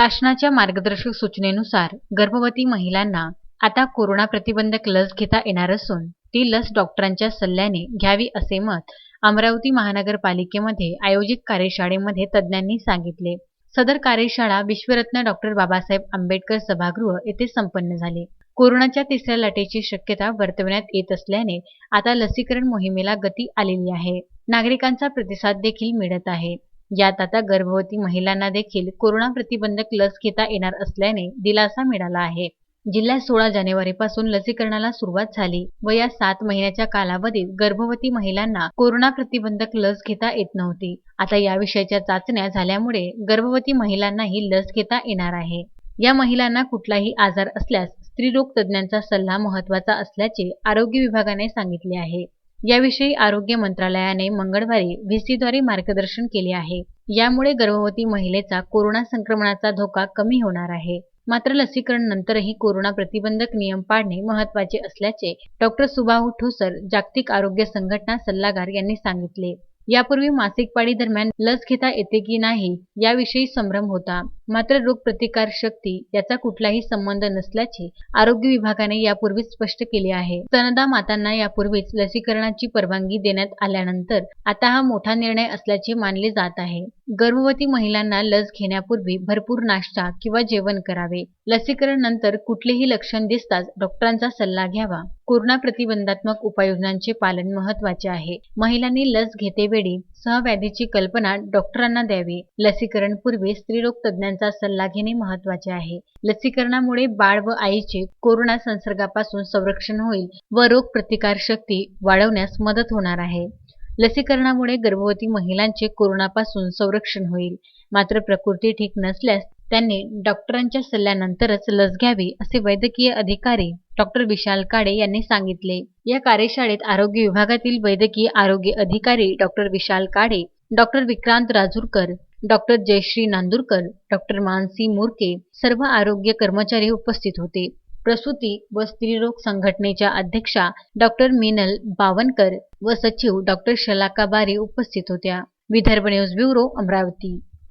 शासनाच्या मार्गदर्शक सूचनेनुसार गर्भवती महिलांना आता कोरोना प्रतिबंधक लस घेता येणार असून ती लस डॉक्टरांच्या सल्ल्याने घ्यावी असे मत अमरावती महानगरपालिकेमध्ये आयोजित कार्यशाळेमध्ये तज्ज्ञांनी सांगितले. सदर कार्यशाळा विश्वरत्न डॉक्टर बाबासाहेब आंबेडकर सभागृह येथे संपन्न झाली. कोरोनाच्या तिसऱ्या लाटेची शक्यता वर्तवण्यात येत असल्याने आता लसीकरण मोहिमेला गती आलेली आहे. नागरिकांचा प्रतिसाद देखील मिळत आहे. यात आता गर्भवती महिलांना देखील कोरोना प्रतिबंधक लस घेता येणार असल्याने दिलासा मिळाला आहे. जिल्ह्यात सोळा जानेवारीपासून लसीकरणाला सुरुवात झाली व या सात महिन्याच्या कालावधीत गर्भवती महिलांना कोरोना प्रतिबंधक लस घेता येत नव्हती. आता याविषयीच्या चाचण्या झाल्यामुळे गर्भवती महिलांनाही लस घेता येणार आहे. या महिलांना कुठलाही आजार असल्यास स्त्रीरोग तज्ज्ञांचा सल्ला महत्त्वाचा असल्याचे आरोग्य विभागाने सांगितले आहे. याविषयी आरोग्य मंत्रालयाने मंगळवारी व्हीसीद्वारे मार्गदर्शन केले आहे. यामुळे गर्भवती महिलेचा कोरोना संक्रमणाचा धोका कमी होणार आहे. मात्र लसीकरण नंतरही कोरोना प्रतिबंधक नियम पाळणे महत्त्वाचे असल्याचे डॉक्टर सुबाहू ठोसर जागतिक आरोग्य संघटना सल्लागार यांनी सांगितले. यापूर्वी मासिक पाळी दरम्यान लस घेता येते की नाही याविषयी संभ्रम होता. मात्र रोगप्रतिकार शक्ती याचा कुठलाही संबंध नसल्याचे आरोग्य विभागाने यापूर्वीच स्पष्ट केले आहे. स्तनदा मातांना यापूर्वीच लसीकरणाची परवानगी देण्यात आल्यानंतर आता हा मोठा निर्णय असल्याचे मानले जात आहे. गर्भवती महिलांना लस घेण्यापूर्वी भरपूर नाश्ता किंवा जेवण करावे. लसीकरण नंतर कुठलेही लक्षण दिसताच डॉक्टरांचा सल्ला घ्यावा. कोरोना प्रतिबंधात्मक उपाययोजनांचे पालन महत्त्वाचे आहे. महिलांनी लस घेतेवेळी सहव्याधीची कल्पना डॉक्टरांना द्यावी. लसीकरण पूर्वी स्त्रीरोग तज्ज्ञांचा सल्ला घेणे महत्त्वाचे आहे. लसीकरणामुळे बाळ व आईचे कोरोना संसर्गापासून संरक्षण होईल व रोग प्रतिकार शक्ती वाढवण्यास मदत होणार आहे. लसीकरणामुळे गर्भवती महिलांचे कोरोनापासून संरक्षण होईल. मात्र प्रकृती ठीक नसल्यास त्यांनी डॉक्टरांच्या सल्ल्यानंतरच लस घ्यावी असे वैद्यकीय अधिकारी डॉक्टर विशाल काळे यांनी सांगितले. या कार्यशाळेत आरोग्य विभागातील वैद्यकीय आरोग्य अधिकारी doctor Vishal Kale doctor Vikrant Rajurkar doctor Jayashree Nandurkar doctor Mansi Murke सर्व आरोग्य कर्मचारी उपस्थित होते. प्रसूती व स्त्रीरोग संघटनेच्या अध्यक्षा डॉक्टर मीनल बावनकर व सचिव डॉक्टर शलाका बारी उपस्थित होत्या. Vidarbha news bureau Amravati.